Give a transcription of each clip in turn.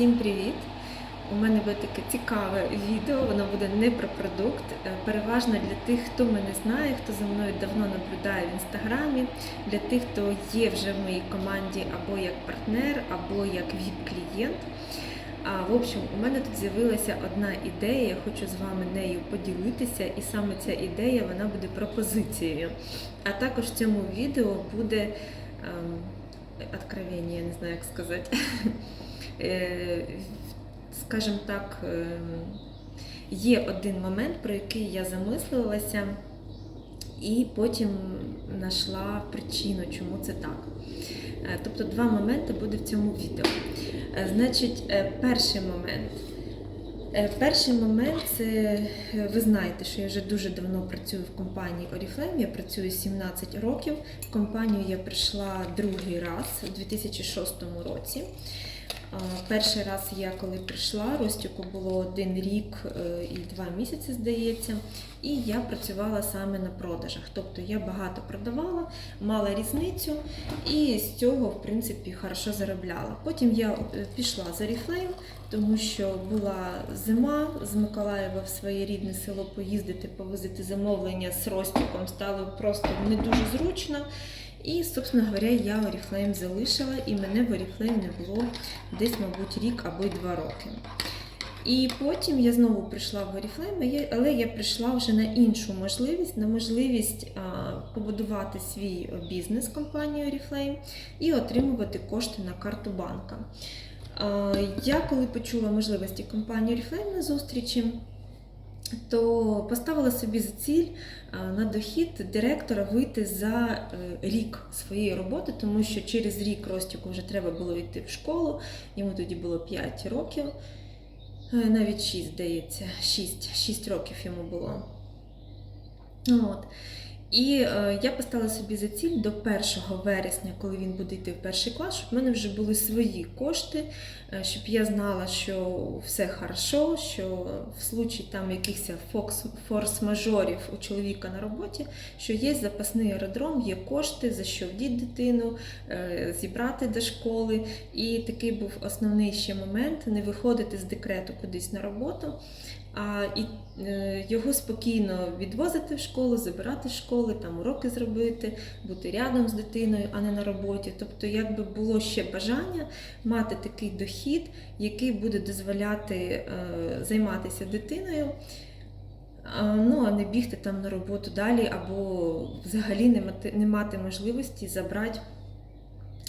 Всім привіт! У мене буде таке цікаве відео, воно буде не про продукт, е, переважно для тих, хто мене знає, хто за мною давно наблюдає в інстаграмі, для тих, хто є вже в моїй команді або як партнер, або як ВІП-клієнт. А в общем, у мене тут з'явилася одна ідея, я хочу з вами нею поділитися, і саме ця ідея вона буде пропозицією. А також в цьому відео буде ем, откровення, я не знаю, як сказати. Е, Скажімо так, ем, є один момент, про який я замислилася, і потім знайшла причину, чому це так. Е, Тобто два моменти буде в цьому відео. Е, Значить, е, перший момент. Е, Перший момент це е, ви знаєте, що я вже дуже давно працюю в компанії Oriflame. Я працюю 17 років. В компанію я прийшла другий раз у 2006 році. А, Перший раз я коли прийшла, Ростіку було один рік е, і два місяці, здається, і я працювала саме на продажах. Тобто я багато продавала, мала різницю і з цього, в принципі, хорошо заробляла. Потім я е, пішла за Oriflame, тому що була зима з Миколаєва в своє рідне село поїздити, повозити замовлення з Ростіком стало просто не дуже зручно. І, собственно говоря, я Oriflame залишила, і мене в Oriflame не було десь, мабуть, рік або й два роки. І потім я знову прийшла в Oriflame, але я прийшла вже на іншу можливість, на можливість побудувати свій бізнес компанії Oriflame і отримувати кошти на карту банка. Я коли почула можливості компанії Oriflame на зустрічі, то поставила собі за ціль на дохід директора вийти за е, рік своєї роботи, тому що через рік Ростіку вже треба було йти в школу, йому тоді було 5 років, е, навіть 6, здається, 6, 6 років йому було. От. І е, я поставила собі за ціль до 1 вересня, коли він буде йти в перший клас, щоб в мене вже були свої кошти, е, щоб я знала, що все хорошо, що в случаї там якихось форс-мажорів у чоловіка на роботі, що є запасний аеродром, є кошти, за що вдіти дитину, е, зібрати до школи. І такий був основний ще момент не виходити з декрету кудись на роботу. А і е, його спокійно відвозити в школу, забирати з школи, там уроки зробити, бути рядом з дитиною, а не на роботі. Тобто, якби було ще бажання мати такий дохід, який буде дозволяти е, займатися дитиною. Ну, а не бігти там на роботу далі, або взагалі не мати, не мати можливості забрати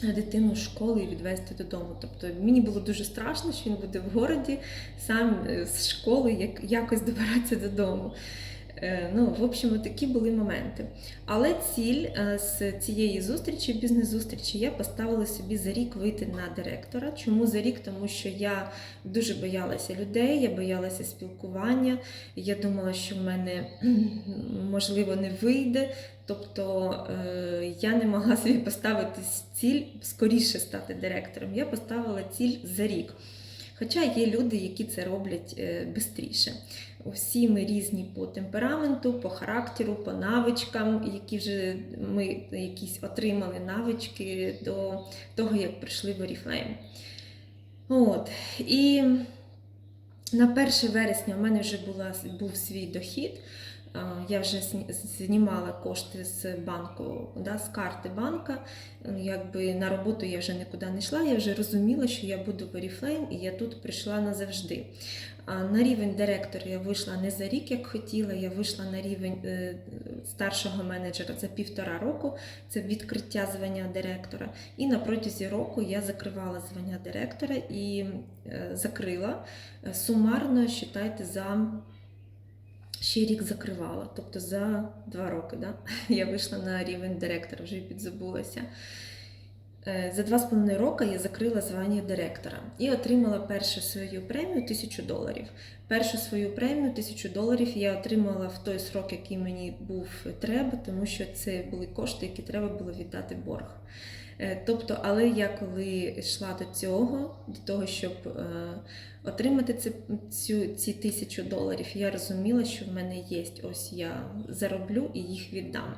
дитину з школи і відвезти додому. Тобто мені було дуже страшно, що він буде в городі сам е, з школи як, якось добиратися додому. Е, Ну, в общем, такі були моменти. Але ціль е, з цієї зустрічі, бізнес-зустрічі, я поставила собі за рік вийти на директора. Чому за рік? Тому що я дуже боялася людей, я боялася спілкування. Я думала, що в мене можливо не вийде. Тобто е, я не могла собі поставити ціль скоріше стати директором. Я поставила ціль за рік. Хоча є люди, які це роблять швидше. Всі ми різні по темпераменту, по характеру, по навичкам, які вже ми якісь отримали навички до того, як прийшли в Oriflame. От. І на 1 вересня у мене вже була, був свій дохід. А, Я вже знімала кошти з банку, да, з карти банка. Якби на роботу я вже нікуди не йшла. Я вже розуміла, що я буду в Oriflame, і я тут прийшла назавжди. На рівень директора я вийшла не за рік, як хотіла. Я вийшла на рівень е, старшого менеджера за півтора року. Це відкриття звання директора. І на протязі року я закривала звання директора і е, закрила Е, сумарно, вважайте, за ще рік закривала. Тобто за два роки да? я вийшла на рівень директора, вже підзабулася. Е, За два з половиною роки я закрила звання директора і отримала першу свою премію тисячу доларів. Першу свою премію тисячу доларів я отримала в той срок, який мені був треба, тому що це були кошти, які треба було віддати борг. Е, Тобто, але я коли йшла до цього, до того, щоб е, отримати ці, цю, ці тисячу доларів, я розуміла, що в мене є ось я зароблю і їх віддам.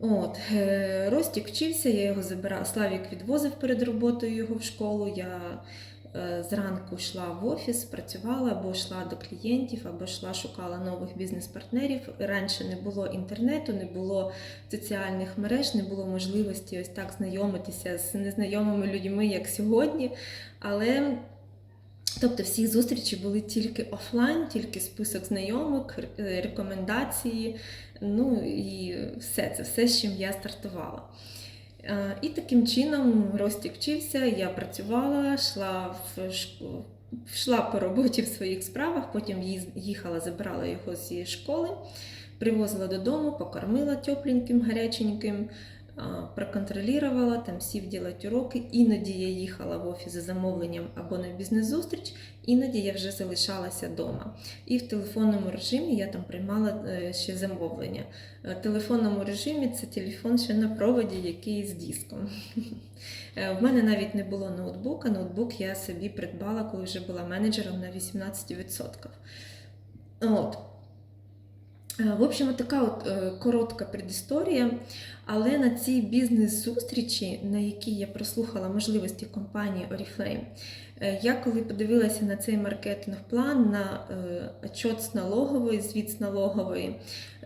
От, е, Ростік вчився, я його забирала. Славік відвозив перед роботою його в школу. Я зранку йшла в офіс, працювала або йшла до клієнтів, або йшла шукала нових бізнес-партнерів. Раніше не було інтернету, не було соціальних мереж, не було можливості ось так знайомитися з незнайомими людьми, як сьогодні. Але Тобто всі зустрічі були тільки офлайн, тільки список знайомок, е, рекомендації, ну і все це, все, з чим я стартувала. Е, І таким чином Ростік вчився, я працювала, йшла в шк- йшла по роботі в своїх справах, потім їхала, забирала його зі школи, привозила додому, покормила тепленьким, гаряченьким, проконтролювала, там сів ділати уроки. Іноді я їхала в офіс за замовленням або на бізнес-зустріч, іноді я вже залишалася вдома. І в телефонному режимі я там приймала е, ще замовлення. Е, В телефонному режимі це телефон ще на проводі, який з диском. Е, В мене навіть не було ноутбука. Ноутбук я собі придбала, коли вже була менеджером на 18%. От. В общем, така от коротка предісторія. Але на цій бізнес-зустрічі, на якій я прослухала можливості компанії Oriflame, е, я коли подивилася на цей маркетинг-план, на е, отчет з налогової, звіт з налогової,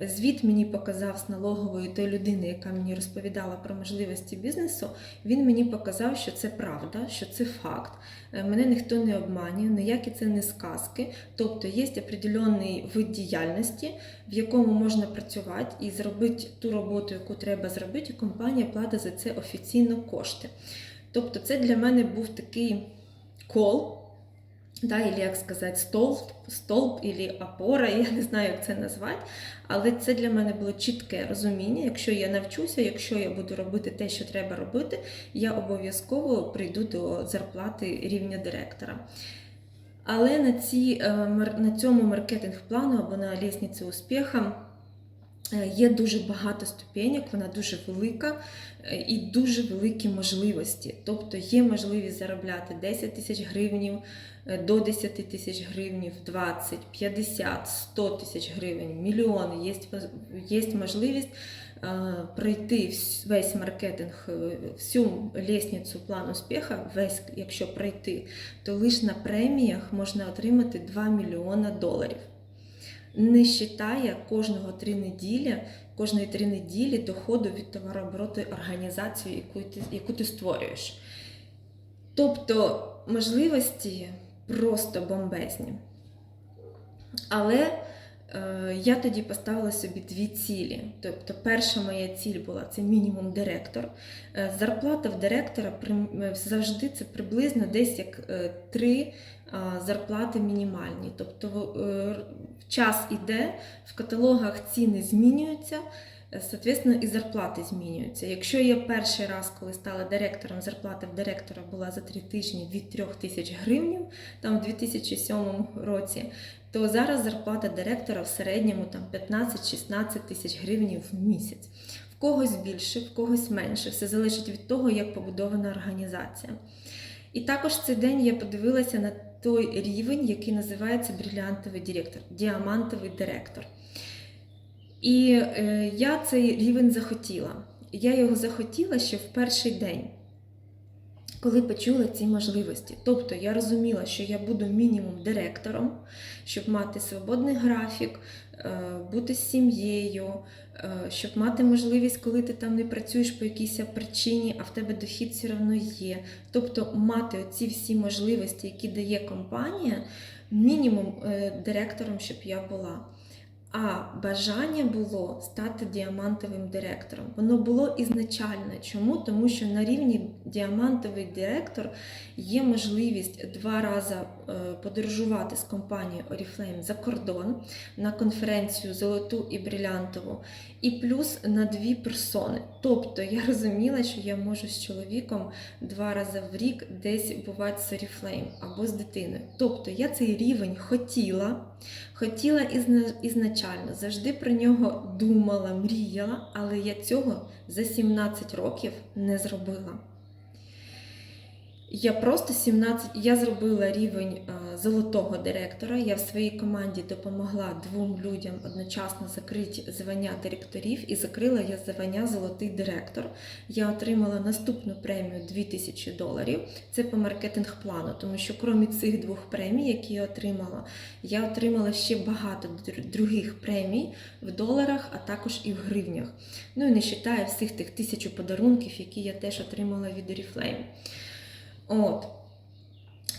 звіт мені показав з налогової той людини, яка мені розповідала про можливості бізнесу, він мені показав, що це правда, що це факт. Е, Мене ніхто не обманює, ніякі це не сказки. Тобто є определенний вид діяльності, в якому можна працювати і зробити ту роботу, яку треба зробити, і компанія платить за це офіційно кошти. Тобто, це для мене був такий кол, да, или, як сказати, столб, столб або опора, я не знаю, як це назвати. Але це для мене було чітке розуміння. Якщо я навчуся, якщо я буду робити те, що треба робити, я обов'язково прийду до зарплати рівня директора. Але на, ці, е, на цьому маркетинг-плану або на лісниці успіха є дуже багато ступенек, вона дуже велика е, і дуже великі можливості. Тобто є можливість заробляти 10 тисяч гривнів е, до 10 тисяч гривнів, 20, 50, 100 тисяч гривень, мільйон. Є, є можливість е, пройти весь маркетинг, е, всю лісницю план успіха, весь, якщо пройти, то лише на преміях можна отримати 2 мільйона доларів. Не вважає кожного три неділі, кожної три неділі доходу від товарообороту організації, яку ти, яку ти створюєш. Тобто можливості просто бомбезні. Але я тоді поставила собі дві цілі. Тобто, перша моя ціль була це мінімум директор. Е, зарплата в директора е, завжди це приблизно десь як е, три зарплати мінімальні. Тобто е, час іде, в каталогах ціни змінюються. Соответственно, і зарплати змінюються. Якщо я перший раз, коли стала директором, зарплата в директора була за три тижні від 3 тисяч гривень, там в 2007 році, то зараз зарплата директора в середньому там 15-16 тисяч гривень в місяць. В когось більше, в когось менше. Все залежить від того, як побудована організація. І також цей день я подивилася на той рівень, який називається брилянтовий директор, діамантовий директор. І е, я цей рівень захотіла. Я його захотіла ще в перший день, коли почула ці можливості. Тобто я розуміла, що я буду мінімум директором, щоб мати свободний графік, е, бути з сім'єю, е, щоб мати можливість, коли ти там не працюєш по якійсь причині, а в тебе дохід все одно є. Тобто мати оці всі можливості, які дає компанія, мінімум директором, щоб я була. А бажання було стати діамантовим директором. Воно було ізначально. Чому? Тому що на рівні діамантовий директор є можливість два рази подорожувати з компанією Oriflame за кордон на конференцію Золоту і Брилянтову, і плюс на дві персони. Тобто я розуміла, що я можу з чоловіком два рази в рік десь бувати з Oriflame або з дитиною. Тобто я цей рівень хотіла. Хотіла ізначально, завжди про нього думала, мріяла, але я цього за 17 років не зробила. Я просто 17, я зробила рівень е, золотого директора. Я в своїй команді допомогла двом людям одночасно закрити звання директорів і закрила я звання Золотий директор. Я отримала наступну премію 2000 доларів. Це по маркетинг плану, тому що крім цих двох премій, які я отримала, я отримала ще багато других премій в доларах, а також і в гривнях. Ну і не вважаю всіх тих тисячу подарунків, які я теж отримала від Oriflame. От.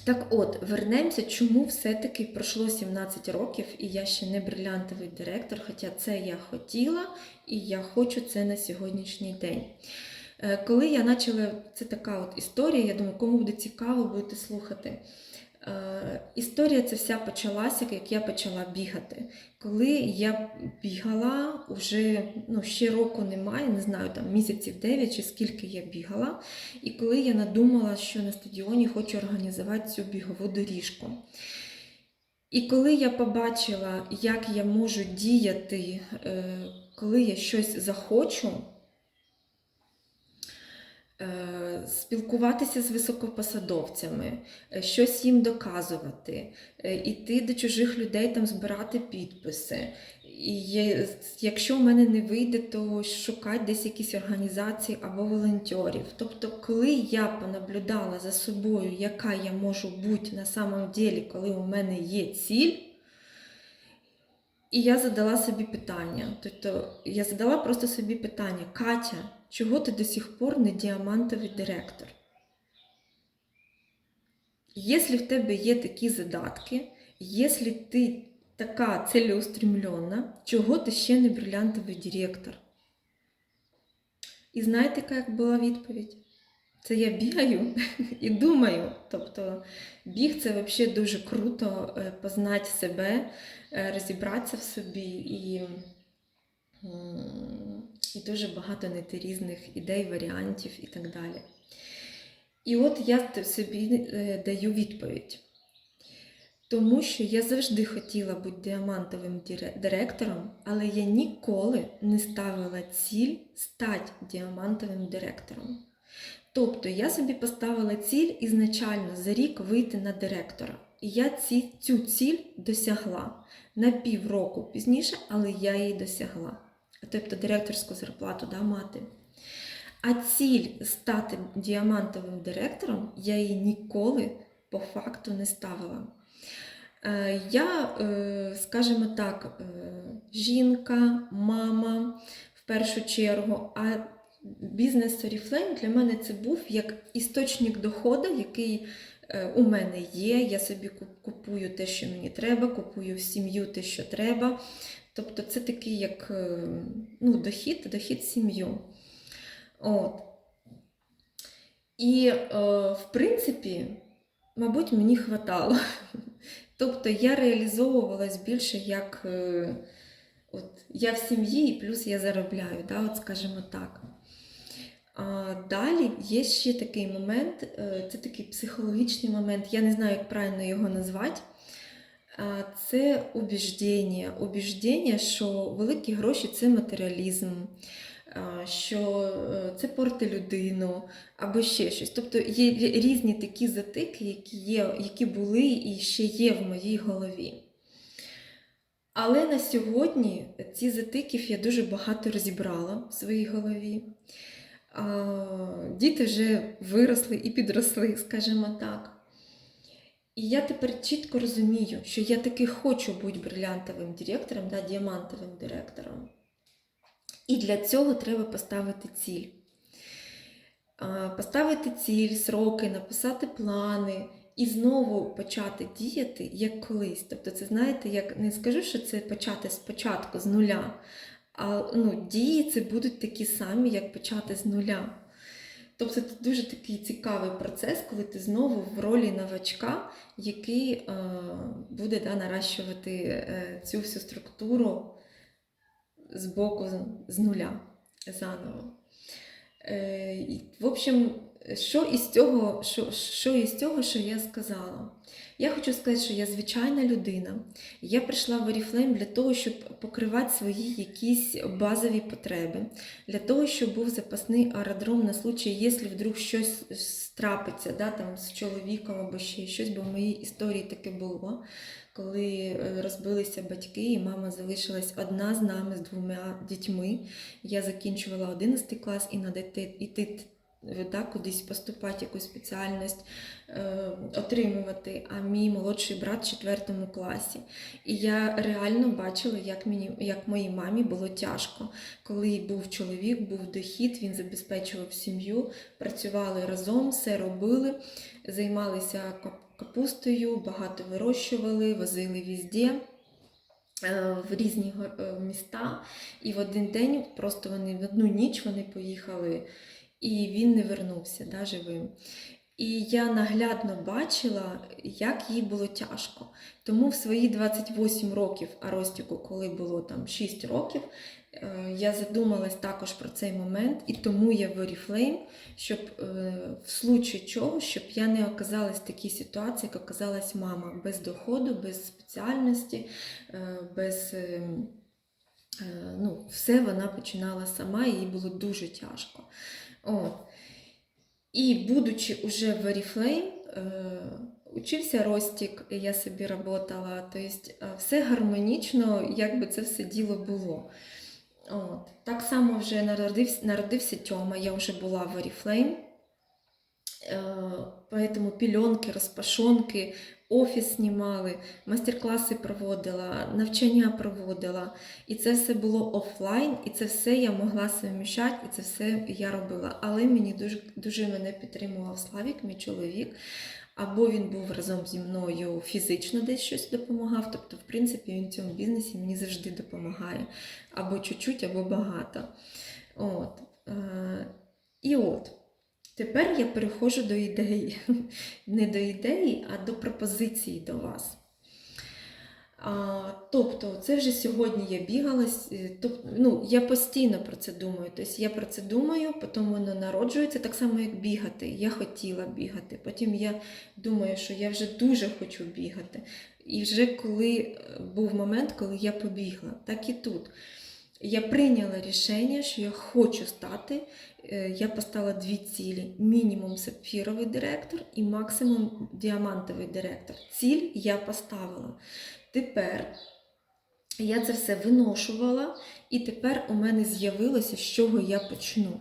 Так от, вернемося, чому все-таки пройшло 17 років, і я ще не брилянтовий директор, хоча це я хотіла, і я хочу це на сьогоднішній день. Е, Коли я почала, це така от історія, я думаю, кому буде цікаво, будете слухати. Е, Історія ця вся почалася, як я почала бігати. Коли я бігала, вже ну, ще року немає, не знаю, там місяців 9 чи скільки я бігала. І коли я надумала, що на стадіоні хочу організувати цю бігову доріжку. І коли я побачила, як я можу діяти, е, коли я щось захочу, е, спілкуватися з високопосадовцями, е, щось їм доказувати, е, іти до чужих людей там збирати підписи. І якщо в мене не вийде, то шукати десь якісь організації або волонтерів. Тобто, коли я понаблюдала за собою, яка я можу бути на самом ділі, коли у мене є ціль, і я задала собі питання. Тобто я задала просто собі питання: Катя, чого ти до сих пор не діамантовий директор? Якщо в тебе є такі задатки, якщо ти така цілеустремлена, чого ти ще не брилянтовий директор? І знаєте, яка була відповідь? Це я бігаю і думаю. Тобто біг це взагалі дуже круто е, познати себе, е, розібратися в собі і, і дуже багато знайти різних ідей, варіантів і так далі. І от я собі е, даю відповідь. Тому що я завжди хотіла бути діамантовим директором, але я ніколи не ставила ціль стати діамантовим директором. Тобто я собі поставила ціль ізначально за рік вийти на директора. І я ці, цю ціль досягла на півроку пізніше, але я її досягла. Тобто директорську зарплату да, мати. А ціль стати діамантовим директором я її ніколи по факту не ставила. Е, Я, е, скажімо так, е, жінка, мама в першу чергу, а бізнес Oriflame для мене це був як істочник доходу, який у мене є. Я собі купую те, що мені треба, купую в сім'ю те, що треба. Тобто це такий як е, ну, дохід, дохід сім'ю. От. І, е, в принципі, мабуть, мені хватало. Тобто я реалізовувалась більше як е, от, я в сім'ї, і плюс я заробляю, да, от скажімо так. А далі є ще такий момент, це такий психологічний момент, я не знаю, як правильно його назвати. Це убіждення. Убіждення, що великі гроші це матеріалізм, що е, це порти людину або ще щось. Тобто є різні такі затики, які, є, які були і ще є в моїй голові. Але на сьогодні ці затиків я дуже багато розібрала в своїй голові. Діти вже виросли і підросли, скажімо так. І я тепер чітко розумію, що я таки хочу бути брилянтовим директором, да, діамантовим директором. І для цього треба поставити ціль. Поставити ціль, сроки, написати плани і знову почати діяти як колись. Тобто, це знаєте, як не скажу, що це почати спочатку з нуля, а ну, дії це будуть такі самі, як почати з нуля. Тобто це дуже такий цікавий процес, коли ти знову в ролі новачка, який е, буде да, наращувати е, цю всю структуру з боку з нуля заново. Е, в общем, що із цього, що, що із цього, що я сказала? Я хочу сказати, що я звичайна людина. Я прийшла в Oriflame для того, щоб покривати свої якісь базові потреби, для того, щоб був запасний аеродром на случай, якщо вдруг щось трапиться да, там, з чоловіком або ще щось, бо в моїй історії таке було. Коли е, розбилися батьки, і мама залишилась одна з нами з двома дітьми. Я закінчувала 11 клас і надо йти, йти да, кудись поступати, якусь спеціальність е, отримувати, а мій молодший брат в четвертому класі. І я реально бачила, як мені, як моїй мамі було тяжко, коли був чоловік, був дохід, він забезпечував сім'ю, працювали разом, все робили, займалися капустою, багато вирощували, возили везде. е, В різні е, міста, і в один день просто вони в одну ніч вони поїхали і він не вернувся да, живим. І я наглядно бачила, як їй було тяжко. Тому в свої 28 років, а Ростіку, коли було там 6 років, е, я задумалась також про цей момент, і тому я в Oriflame, щоб е, в случаї чого, щоб я не оказалась в такій ситуації, як оказалась мама, без доходу, без спеціальності, е, без. е, е, Ну, все вона починала сама, їй було дуже тяжко. От. І будучи уже в Oriflame, е, учився Ростік, я собі працювала. Тобто е, все гармонічно, як би це все діло було. От. Так само вже народився, народився Тьома, я вже була в Oriflame. Е, Поэтому пільонки, розпашонки, офіс знімали, майстер-класи проводила, навчання проводила. І це все було офлайн, і це все я могла совміщати, і це все я робила. Але мені дуже, дуже мене підтримував Славік, мій чоловік. Або він був разом зі мною фізично десь щось допомагав. Тобто, в принципі, він в цьому бізнесі мені завжди допомагає. Або чуть-чуть, або багато. От. Е, І от. Тепер я переходжу до ідеї. Не до ідеї, а до пропозиції до вас. А, тобто, це вже сьогодні я бігала, тобто, ну, я постійно про це думаю. Тобто я про це думаю, потім воно народжується так само, як бігати. Я хотіла бігати. Потім я думаю, що я вже дуже хочу бігати. І вже коли е, був момент, коли я побігла, так і тут. Я прийняла рішення, що я хочу стати. е, Я поставила дві цілі: мінімум сапфіровий директор і максимум діамантовий директор. Ціль я поставила. Тепер я це все виношувала, і тепер у мене з'явилося, з чого я почну.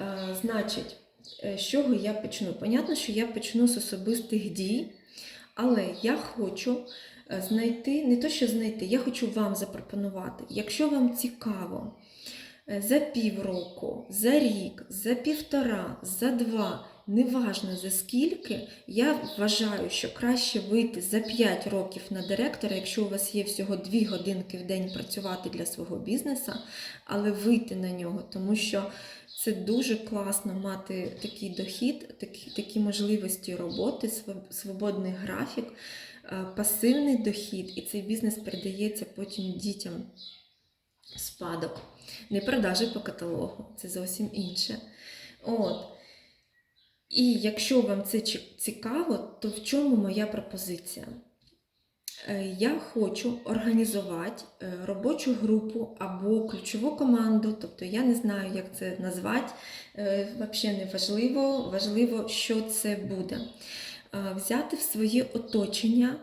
Е, Значить, е, з чого я почну? Понятно, що я почну з особистих дій, але я хочу знайти, не то, що знайти, я хочу вам запропонувати, якщо вам цікаво, е, за півроку, за рік, за півтора, за два, неважно за скільки, я вважаю, що краще вийти за 5 років на директора, якщо у вас є всього 2 годинки в день працювати для свого бізнесу, але вийти на нього, тому що це дуже класно мати такий дохід, такі, такі можливості роботи, свободний графік, е, пасивний дохід, і цей бізнес передається потім дітям спадок. Не продажі по каталогу, це зовсім інше. От. І якщо вам це цікаво, то в чому моя пропозиція? Е, Я хочу організувати е, робочу групу або ключову команду, тобто я не знаю, як це назвати, взагалі не важливо, важливо, що це буде. Е, Взяти в своє оточення,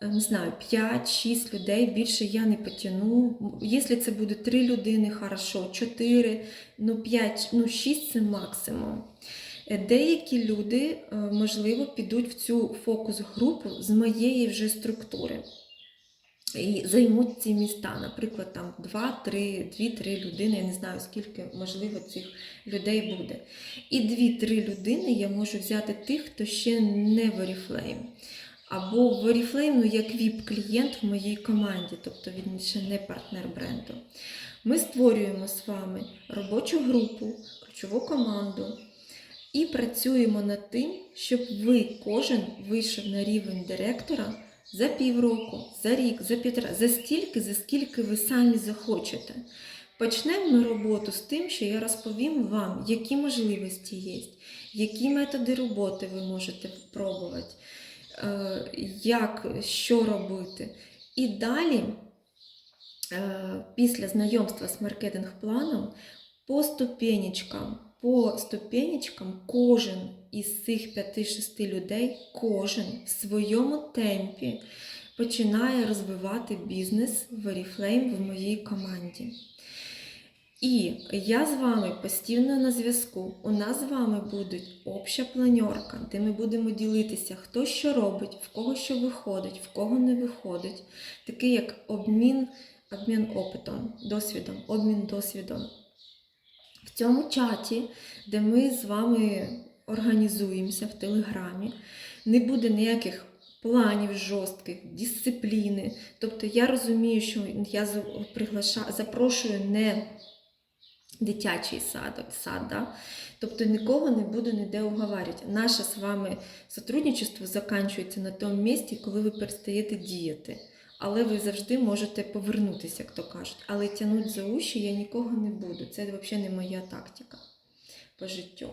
е, не знаю, 5-6 людей, більше я не потягну. Якщо це буде 3 людини, хорошо, 4, ну 5, ну 6 це максимум. Е, Деякі люди, можливо, підуть в цю фокус-групу з моєї вже структури і займуть ці міста. Наприклад, там 2-3, 2-3 людини, я не знаю, скільки можливо цих людей буде. І 2-3 людини я можу взяти тих, хто ще не в Oriflame. Або в Oriflame, ну, як ВІП-клієнт в моїй команді, тобто він ще не партнер бренду. Ми створюємо з вами робочу групу, ключову команду. І працюємо над тим, щоб ви кожен вийшов на рівень директора за півроку, за рік, за півтора, за стільки, за скільки ви самі захочете. Почнемо ми роботу з тим, що я розповім вам, які можливості є, які методи роботи ви можете пробувати, е, як, що робити. І далі, е, після знайомства з маркетинг-планом, по ступенечкам, по ступенечкам кожен із цих 5-6 людей, кожен в своєму темпі починає розвивати бізнес в Oriflame в моїй команді. І я з вами постійно на зв'язку. У нас з вами буде обща планерка, де ми будемо ділитися, хто що робить, в кого що виходить, в кого не виходить. Такий як обмін, обмін опитом, досвідом, обмін досвідом. Цьому чаті, де ми з вами організуємося в Телеграмі, не буде ніяких планів жорстких, дисципліни. Тобто я розумію, що я за- приглаша- запрошую не дитячий садок, сад, да? тобто нікого не буду ніде уговарювати. Наше з вами сотрудничество закінчується на тому місці, коли ви перестаєте діяти. Але ви завжди можете повернутися, як то кажуть. Але тягнути за уші я нікого не буду. Це взагалі не моя тактика по життю.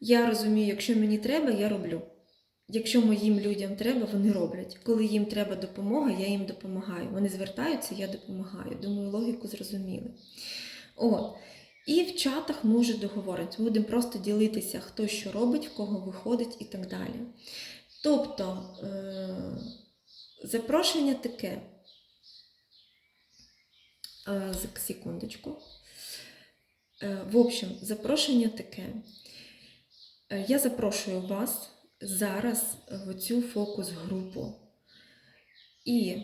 Я розумію, якщо мені треба, я роблю. Якщо моїм людям треба, вони роблять. Коли їм треба допомога, я їм допомагаю. Вони звертаються, я допомагаю. Думаю, логіку зрозуміли. От. І в чатах ми вже договоримося. Будемо просто ділитися, хто що робить, в кого виходить і так далі. Тобто, е- запрошення таке. Е, секундочку. Е, в общем, запрошення таке. Е, Я запрошую вас зараз в цю фокус-групу і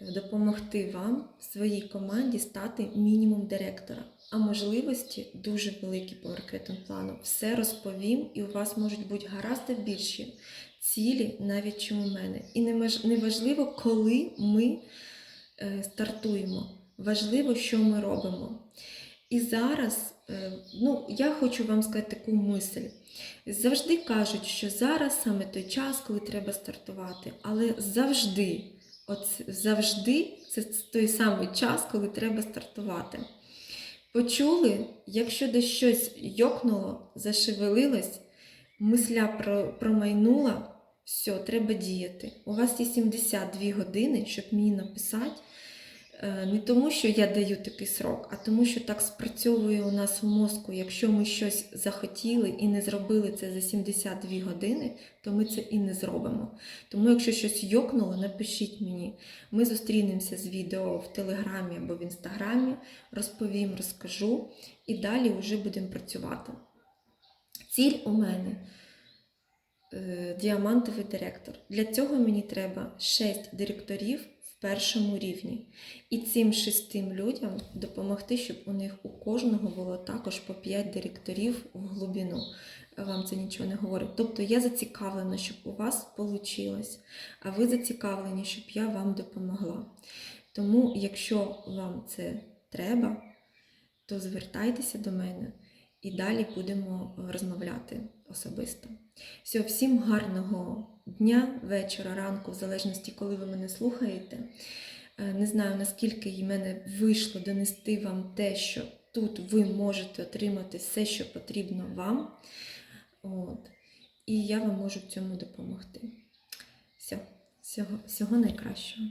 допомогти вам в своїй команді стати мінімум директора. А можливості дуже великі по маркетинг плану. Все розповім, і у вас можуть бути гаразд більші цілі, навіть чим у мене. І не важливо, коли ми е, стартуємо. Важливо, що ми робимо. І зараз, е, ну, я хочу вам сказати таку мисль. Завжди кажуть, що зараз саме той час, коли треба стартувати, але завжди, от завжди це той самий час, коли треба стартувати. Почули, якщо десь щось йокнуло, зашевелилось, мисля про- промайнула, все, треба діяти. У вас є 72 години, щоб мені написати. Е, Не тому, що я даю такий срок, а тому, що так спрацьовує у нас в мозку. Якщо ми щось захотіли і не зробили це за 72 години, то ми це і не зробимо. Тому, якщо щось йокнуло, напишіть мені. Ми зустрінемося з відео в Телеграмі або в Інстаграмі, розповім, розкажу і далі вже будемо працювати. Ціль у мене діамантовий директор. Для цього мені треба 6 директорів в першому рівні. І цим шестим людям допомогти, щоб у них у кожного було також по 5 директорів в глибину. Вам це нічого не говорить. Тобто я зацікавлена, щоб у вас вийшло, а ви зацікавлені, щоб я вам допомогла. Тому, якщо вам це треба, то звертайтеся до мене і далі будемо е, розмовляти особисто. Все, всім гарного дня, вечора, ранку, в залежності, коли ви мене слухаєте. Е, Не знаю, наскільки і мене вийшло донести вам те, що тут ви можете отримати все, що потрібно вам. От. І я вам можу в цьому допомогти. Все, всього, всього найкращого.